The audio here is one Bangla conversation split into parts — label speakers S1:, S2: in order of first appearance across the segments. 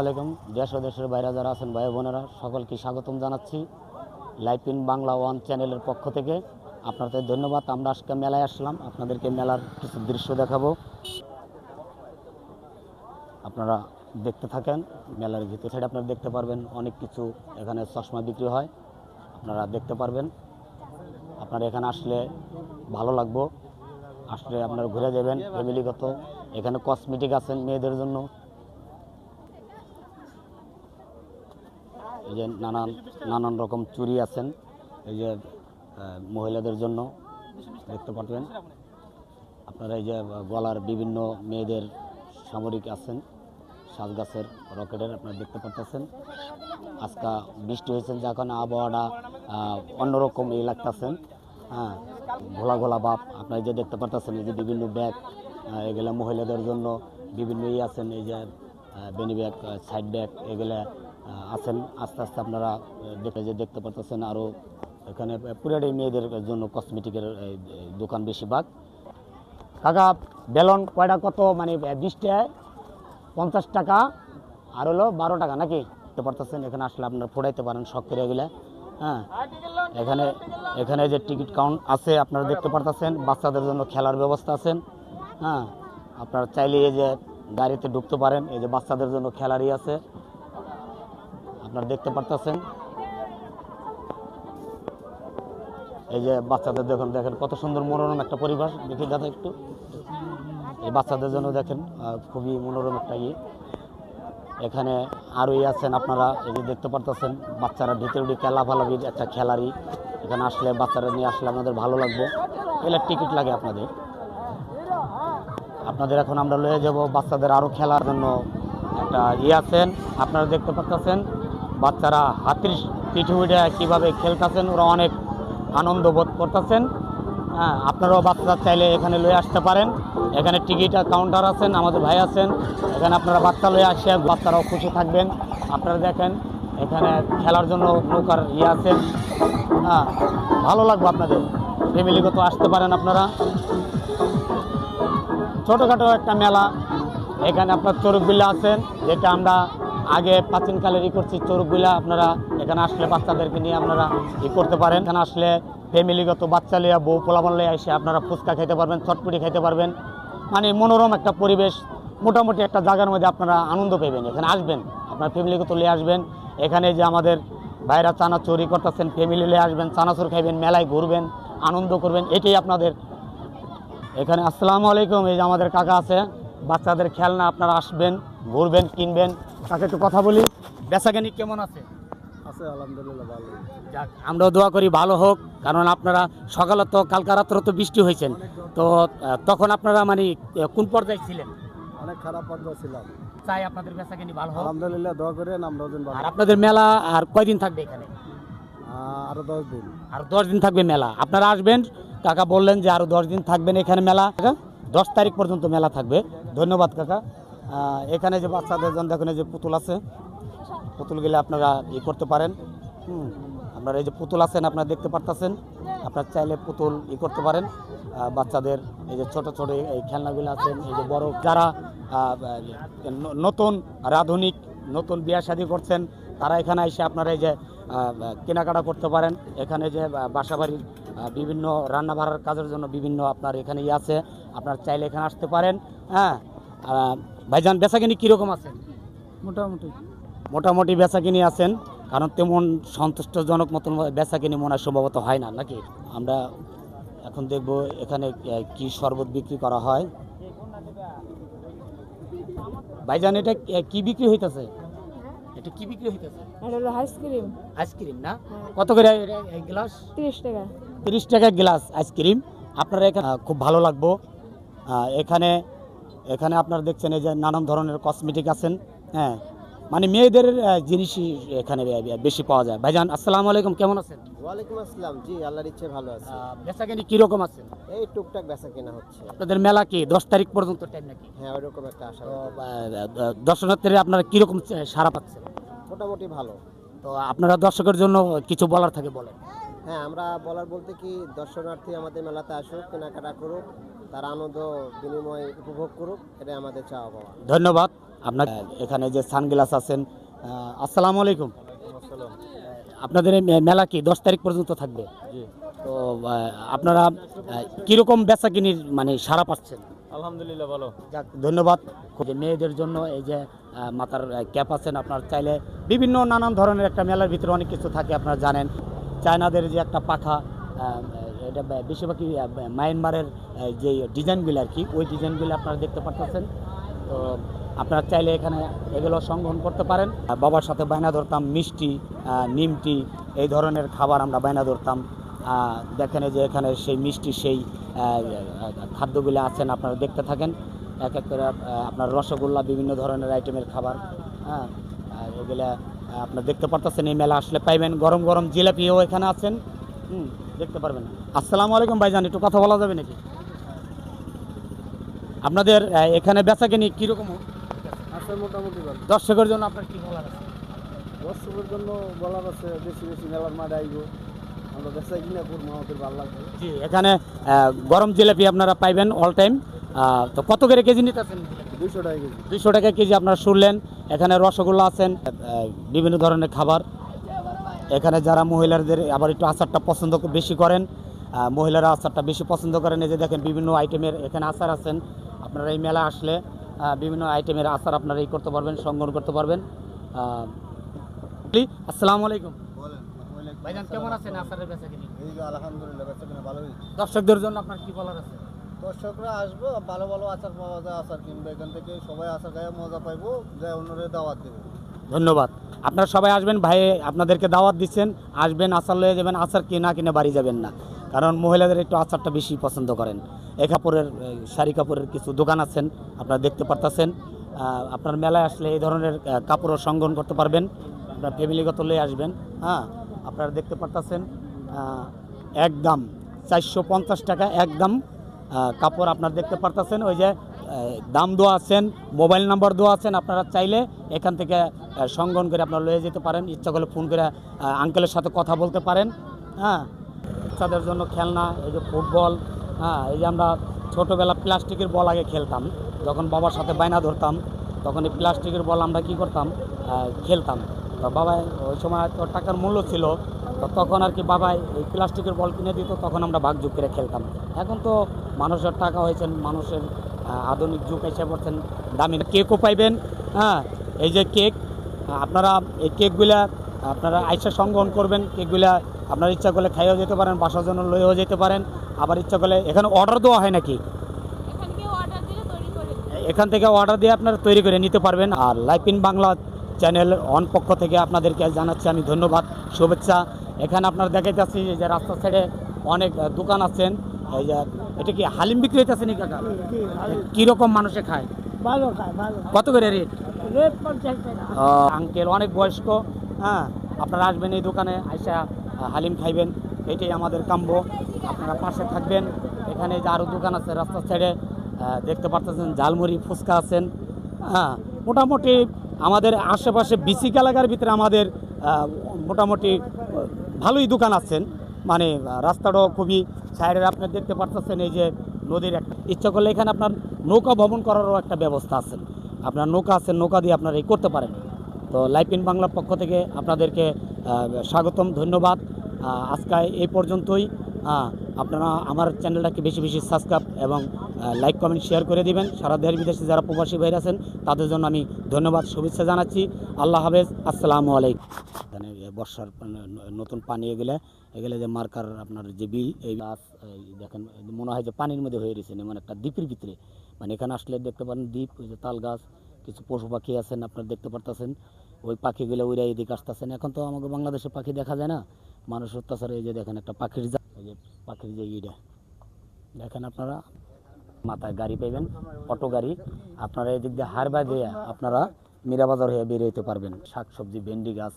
S1: আলাইকুম। দেশ ও দেশের বাইরে যারা আছেন ভাই বোনেরা, সকলকে স্বাগতম জানাচ্ছি লাইফ ইন বাংলা ওয়ান চ্যানেলের পক্ষ থেকে। আপনাদের ধন্যবাদ। আমরা আজকে মেলায় আসলাম। আপনাদেরকে মেলার কিছু দৃশ্য দেখাবো। আপনারা দেখতে থাকেন, মেলার ভিতর সাইডে আপনারা দেখতে পারবেন অনেক কিছু। এখানে চশমা বিক্রি হয়, আপনারা দেখতে পারবেন। আপনারা এখানে আসলে ভালো লাগবো। আসলে আপনারা ঘুরে যাবেন ফ্যামিলিগত এখানে কসমেটিক আছেন মেয়েদের জন্য। যে নানান নানান রকম চুরি আছেন, এই যে মহিলাদের জন্য, দেখতে পারবেন। আপনারা এই যে গলার বিভিন্ন মেয়েদের সামরিক আছেন সাজ গাছের রকেটের আপনারা দেখতে পারতেছেন। আজকা বৃষ্টি হয়েছে যখন আবহাওয়াটা অন্যরকম এই লাগতেছেন হ্যাঁ ঘোলা ঘোলা ভাব আপনারা যে দেখতে পারতেছেন, এই যে বিভিন্ন ব্যাগ এগুলা মহিলাদের জন্য বিভিন্ন ইয়ে আছেন, এই যে বেনি ব্যাগ সাইড ব্যাগ এগুলা আছেন। আস্তে আস্তে আপনারা দেখে যে দেখতে পারতেছেন আরও এখানে পুরাটাই মেয়েদের জন্য কসমেটিকের দোকান বেশিরভাগ। কাকা, বেলন কয়টা, কত মানে বিশ টাকায় পঞ্চাশ টাকা, আর হলো বারো টাকা, নাকি? দেখতে পারতেছেন, এখানে আসলে আপনারা ফোড়াইতে পারেন শখ এগুলা হ্যাঁ। এখানে এখানে যে টিকিট কাউন্ট আছে, আপনারা দেখতে পারতেছেন, বাচ্চাদের জন্য খেলার ব্যবস্থা আছেন হ্যাঁ। আপনারা চাইলে এই যে গাড়িতে ঢুকতে পারেন, এই যে বাচ্চাদের জন্য খেলারই আছে। আপনারা দেখতে পারতেছেন। এই যে বাচ্চাদের দেখুন, দেখেন কত সুন্দর মনোরম একটা পরিবেশ। দেখি দাদা একটু। এই বাচ্চাদের জন্য দেখেন খুবই মনোরম একটা ইয়ে। এখানে আরোই আছেন আপনারা, এই যে দেখতে পারতেছেন, বাচ্চারা ভিতরে ঢুকে লাফালাফির একটা খেলারই এখানে আসলে বাচ্চারা নিয়ে আসলে আপনাদের ভালো লাগবে। এলার টিকিট লাগে আপনাদের। আপনাদের এখন আমরা লয়ে যাব, বাচ্চাদের আরও খেলার জন্য একটা ইয়ে আছেন। আপনারা দেখতে পাচ্ছেন বাচ্চারা হাতির পিঠে উঠে কীভাবে খেলতেছেন, ওরা অনেক আনন্দ বোধ করতেছেন। হ্যাঁ আপনারাও বাচ্চারা চাইলে এখানে লয়ে আসতে পারেন। এখানে টিকিট কাউন্টার আছেন, আমাদের ভাই আছেন। এখানে আপনারা বাচ্চা লয়ে আসে, বাচ্চারাও খুশি থাকবেন। আপনারা দেখেন, এখানে খেলার জন্য নৌকার ইয়ে আছেন হ্যাঁ ভালো লাগবে আপনাদের। ফ্যামিলিগত আসতে পারেন আপনারা। ছোটোখাটো একটা মেলা, এখানে আপনার চরুকবিল্লা আছেন, যেটা আমরা আগে প্রাচীনকালের ই করছি চরুকবিল্লা আপনারা এখানে আসলে বাচ্চাদেরকে নিয়ে আপনারা ই করতে পারেন। এখানে আসলে ফ্যামিলিগত বাচ্চা লিয়া বউ পোলাপান লিয়ে এসে আপনারা ফুচকা খেতে পারবেন, চটপটি খেতে পারবেন। মানে মনোরম একটা পরিবেশ, মোটামুটি একটা জায়গার মধ্যে আপনারা আনন্দ পেবেন এখানে আসবেন, আপনার ফ্যামিলিগত লিয়ে আসবেন। এখানে যে আমাদের ভাইরা চানাচুরি করতেছেন ফ্যামিলি লিয়ে আসবেন, চানাচুর খাইবেন, মেলায় ঘুরবেন, আনন্দ করবেন, এটাই আপনাদের। এখানে আসসালামু আলাইকুম, এই যে আমাদের কাকা আছে। বাচ্চাদের খেলনা আপনারা আসবেন ঘুরবেন কিনবেন। তাকে একটু কথা বলি। বেচাকেনি কেমন আছে?
S2: আছে আলহামদুলিল্লাহ ভালো।
S1: যাক আমরাও দোয়া করি ভালো হোক কারণ আপনারা সকালে তো কালকা রাত্রে তো বৃষ্টি হয়েছেন। তো তখন আপনারা মানে কোন পর্যায়ে ছিলেন?
S2: অনেক খারাপ পর্যায়ে ছিলাম।
S1: চাই আপনাদের বেচাকেনি ভালো হোক।
S2: আলহামদুলিল্লাহ দোয়া করে আমরাও যেন ভালো
S1: আর আপনাদের মেলা আর কয়দিন থাকবে এখানে?
S2: আহ, আরও দশ দিন।
S1: আর দশ দিন থাকবে মেলা। আপনারা আসবেন কাকা বললেন যে আরও দশ দিন থাকবেন এখানে মেলা। কাকা দশ তারিখ পর্যন্ত মেলা থাকবে। ধন্যবাদ, কাকা। এখানে যে বাচ্চাদের জন্য দেখুন এই যে পুতুল আছে। পুতুলগুলো আপনারা ই করতে পারেন। আপনারা এই যে পুতুল আছেন, আপনারা দেখতে পারতেছেন। আপনারা চাইলে পুতুল ই করতে পারেন। বাচ্চাদের এই যে ছোট ছোট এই খেলনাগুলো আছেন, এই যে বড় যারা নতুন আর আধুনিক নতুন বিয়া শাদী করছেন, তারা এখানে এসে আপনারা এই যে কেনাকাটা করতে পারেন। এখানে যে বাসা বাড়ির বিভিন্ন রান্না বাড়ার কাজের জন্য বিভিন্ন আপনার এখানে ইয়ে আছে। আপনার চাইলে এখানে আসতে পারেন। হ্যাঁ? ভাইজান বেচাকিনি কীরকম আছেন?
S2: মোটামুটি।
S1: মোটামুটি বেচাকিনি আছেন কারণ তেমন সন্তুষ্টজনক মতন বেচাকিনি মনে হয় সম্ভবত হয় না নাকি? আমরা এখন দেখব এখানে কি শরবত বিক্রি করা হয়। ভাইজান এটা কি বিক্রি হইতেছে? এটা কি বিক্রি হইতেছে?
S3: এটা হলো আইসক্রিম
S1: আইসক্রিম না? কত করে এক গ্লাস?
S3: তিরিশ টাকা।
S1: তিরিশ টাকা গ্লাস আইসক্রিম। আপনারা এখানে খুব ভালো লাগবো। এখানে এখানে আপনারা দেখছেন এই যে নানান ধরনের কসমেটিক আছেন। হ্যাঁ মানে মেয়েদের জিনিসই এখানে বেশি পাওয়া যায়। ভাইজান আসসালামু আলাইকুম কেমন আছেন?
S2: ওয়ালাইকুম আসসালাম। জি আল্লাহর ইচ্ছে ভালো আছে।
S1: বেচাকেনি কীরকম আছেন?
S2: এই টুকটাক বেচা কেনা হচ্ছে।
S1: আপনাদের মেলা কি? দশ তারিখ পর্যন্ত টাইম নাকি?
S2: হ্যাঁ ওইরকম একটা আশা
S1: দর্শনার্থীরা আপনারা কীরকম সারা পাচ্ছেন?
S2: মোটামুটি ভালো।
S1: তো আপনারা দর্শকের জন্য কিছু বলার থাকে বলেন।
S2: হ্যাঁ আমরা বলার বলতে কি দর্শনার্থী আমাদের মেলাতে আসুক কেনাকাটা করুক তার আনন্দ বিনিময় উপভোগ করুক এটাই আমাদের চাওয়া পাওয়া।
S1: ধন্যবাদ। আপনার এখানে যে সানগ্লাস আছেন আসসালামু আলাইকুম। আপনাদের মেলা কি দশ তারিখ পর্যন্ত থাকবে? তো আপনারা কীরকম বেচা কিনির মানে সারা পাচ্ছেন?
S3: আলহামদুলিল্লাহ ভালো।
S1: যাক ধন্যবাদ। যে মেয়েদের জন্য এই যে মাথার ক্যাপ আছেন আপনার চাইলে বিভিন্ন নানান ধরনের একটা মেলার ভিতরে অনেক কিছু থাকে আপনারা জানেন। চায়নাদের যে একটা পাখা এটা বেশিরভাগই মায়ানমারের যে ডিজাইনগুলো আর কি, ওই ডিজাইনগুলো আপনারা দেখতে পাচ্ছেন তো আপনারা চাইলে এখানে এগুলো সংগ্রহণ করতে পারেন। বাবার সাথে বায়না ধরতাম, মিষ্টি নিমটি, এই ধরনের খাবার আমরা বায়না ধরতাম। দেখেন যে এখানে সেই মিষ্টি, সেই খাদ্যগুলো আছেন, আপনারা দেখতে থাকেন। এক এক করে আপনার রসগোল্লা, বিভিন্ন ধরনের আইটেমের খাবার। হ্যাঁ এগুলা আপনার দেখতে পারতেছেন এই মেলা আসলে পাইবেন। গরম গরম জিলাপিও এখানে আছেন। হুম দেখতে পারবেন। আসসালামু আলাইকুম ভাইজান একটু কথা বলা যাবে নাকি? আপনাদের এখানে বেচা কিনি কীরকম?
S2: আছে মোটামুটি
S1: দর্শকের জন্য আপনার কি বলার আছে?
S2: দর্শকের জন্য বলার আছে বেশি বেশি মেলার মাঠে আইব। আমরা বেচা কিনা করব আমাদের ভালো লাগবে।
S1: জি এখানে গরম জিলাপি আপনারা পাইবেন অল টাইম। তো কত করে কেজি নিতেছেন?
S2: দুইশো টাকা কেজি।
S1: টাকা কেজি আপনারা শুনলেন এখানে রসগোল্লা আছেন বিভিন্ন ধরনের খাবার। এখানে যারা মহিলাদের আবার একটু আচারটা পছন্দ বেশি করেন মহিলারা আচারটা বেশি পছন্দ করেন। এই যে দেখেন বিভিন্ন আইটেমের এখানে আচার আছেন। আপনারা এই মেলা আসলে বিভিন্ন আইটেমের আচার আপনারা এই করতে পারবেন সংগ্রহ করতে পারবেন। আসসালামু আলাইকুম। ভাইজান কেমন আছেন আচারের বেচা কিনি
S2: আলহামদুলিল্লাহ বেচা কিনা ভালোই।
S1: দর্শকদের জন্য আপনার কি বলার আছে?
S2: দর্শকরা আসব, ভালো ভালো আচার পাওয়া যায়, আচার কিনবে। এখান থেকে সবাই আচার গায়ে মজা পাইবো যায় অন্যদের দাওয়াত দেবে।
S1: ধন্যবাদ। আপনারা সবাই আসবেন, ভাই আপনাদেরকে দাওয়াত দিচ্ছেন, আসবেন, আচার লয়ে যাবেন, আচার কিনা কিনে বাড়ি যাবেন না। কারণ মহিলাদের একটু আচারটা বেশি পছন্দ করেন। এ কাপড়ের শাড়ি কাপড়ের কিছু দোকান আছেন, আপনারা দেখতে পারতেছেন। আপনার মেলায় আসলে এই ধরনের কাপড়ও সংগ্রহণ করতে পারবেন। আপনার ফ্যামিলিগত লয়ে আসবেন হ্যাঁ? আপনারা দেখতে পারতেছেন একদম চারশো পঞ্চাশ টাকা একদম কাপড় আপনারা দেখতে পারতেছেন, ওই যে দাম দেওয়া আছেন, মোবাইল নাম্বার দেওয়া আছেন, আপনারা চাইলে এখান থেকে সংগ্রহণ করে আপনারা লয়ে যেতে পারেন, ইচ্ছা করলে ফোন করে আঙ্কেলের সাথে কথা বলতে পারেন হ্যাঁ। বাচ্চাদের জন্য খেলনা, এই যে ফুটবল হ্যাঁ এই যে আমরা ছোটোবেলা প্লাস্টিকের বল আগে খেলতাম, যখন বাবার সাথে বায়না ধরতাম, তখন এই প্লাস্টিকের বল আমরা কি করতাম খেলতাম। বাবা, ওই সময় তো টাকার মূল্য ছিল তো তখন আর কি বাবাই এই প্লাস্টিকের বল কিনে দিত তখন আমরা ভাগযোগ করে খেলতাম। এখন তো মানুষের টাকা হয়েছেন মানুষের আধুনিক যুগ এসে পড়ছেন দামি কেকও পাইবেন হ্যাঁ এই যে কেক আপনারা এই কেকগুলা আপনারা আইসা সংগ্রহণ করবেন কেকগুলা আপনার ইচ্ছা করলে খাইয়েও যেতে পারেন বাসার জন্য লয়েও যেতে পারেন আবার ইচ্ছা করলে এখানে অর্ডার দেওয়া হয় নাকি?
S4: এখান থেকে অর্ডার
S1: দিয়ে আপনারা তৈরি করে নিতে পারবেন। আর লাইফ ইন বাংলা চ্যানেল অন পক্ষ থেকে আপনাদেরকে জানাচ্ছি আমি ধন্যবাদ শুভেচ্ছা এখানে আপনার দেখাইতেছি যে রাস্তার সাইডে অনেক দোকান আছেন। এই যে এটা কি হালিম বিক্রি হইতেছে নি কাকা? কীরকম মানুষে খায়?
S5: ভালো খায় ভালো।
S1: কত করে রেট?
S5: রেট পঞ্চাশ
S1: আঙ্কেল অনেক বয়স্ক হ্যাঁ? আপনারা আসবেন এই দোকানে আইসা হালিম খাইবেন। এটাই আমাদের কাম্য। আপনারা পাশে থাকবেন। এখানে যে আরও দোকান আছে রাস্তার সাইডে দেখতে পারতেছেন ঝালমুড়ি ফুচকা আছেন। হ্যাঁ মোটামুটি আমাদের আশেপাশে বিসিক এলাকার ভিতরে আমাদের মোটামুটি ভালোই দোকান আছেন। মানে রাস্তাটাও খুবই সাইডের আপনার দেখতে পারতেছেন এই যে নদীর একটা, ইচ্ছা করলে এখানে আপনার নৌকা ভ্রমণ করারও একটা ব্যবস্থা আছে আপনার নৌকা আছে, নৌকা দিয়ে আপনারা এই করতে পারেন। তো লাইফ ইন বাংলার পক্ষ থেকে আপনাদেরকে স্বাগতম, ধন্যবাদ। আজকে এই পর্যন্তই। আপনারা আমার চ্যানেলটাকে বেশি বেশি সাবস্ক্রাইব এবং লাইক কমেন্ট শেয়ার করে দিবেন। সারা দেশ বিদেশে যারা প্রবাসী ভাইরা আছেন, তাদের জন্য আমি ধন্যবাদ, শুভেচ্ছা জানাচ্ছি। আল্লাহ হাফেজ, আসসালামু আলাইকুম। এ বর্ষার নতুন পানি এগুলো এগুলো যে মার্কার আপনার যে বিল, এই গাছ দেখেন, মনে হয় যে পানির মধ্যে হয়ে রয়েছে মানে একটা দ্বীপের ভিতরে। মানে এখানে আসলে দেখতে পারেন দ্বীপ, ওই যে তাল গাছ, কিছু পশু পাখি আছেন, আপনারা দেখতে পারতেছেন। ওই পাখিগুলো উড়ে এদিকে আসতেছেন। এখন তো আমাকে বাংলাদেশে পাখি দেখা যায় না। মানুষ অত্যাচারে, এই যে দেখেন একটা পাখির যা এই যে পাখির যে ইটা। দেখেন আপনারা, মাথায় গাড়ি পাইবেন, অটো গাড়ি। আপনারা এদিক দিয়ে হারবা দিয়ে আপনারা মীরাবাজার হয়ে বের হইতে পারবেন। শাক সবজি ভেন্ডি গাছ,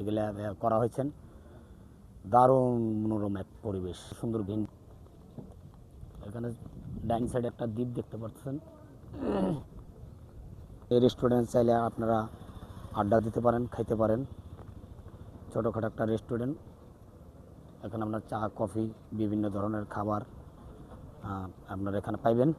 S1: এগুলা করা হয়েছেন দারুণ মনোরম এক পরিবেশ, সুন্দর ভেন্ডি। এখানে ডাইন সাইডে একটা দ্বীপ দেখতে পাচ্ছেন। এই রেস্টুরেন্ট চাইলে আপনারা আড্ডা দিতে পারেন, খাইতে পারেন। ছোটোখাটো একটা রেস্টুরেন্ট। এখানে আপনার চা কফি বিভিন্ন ধরনের খাবার আপনার এখানে পাইবেন।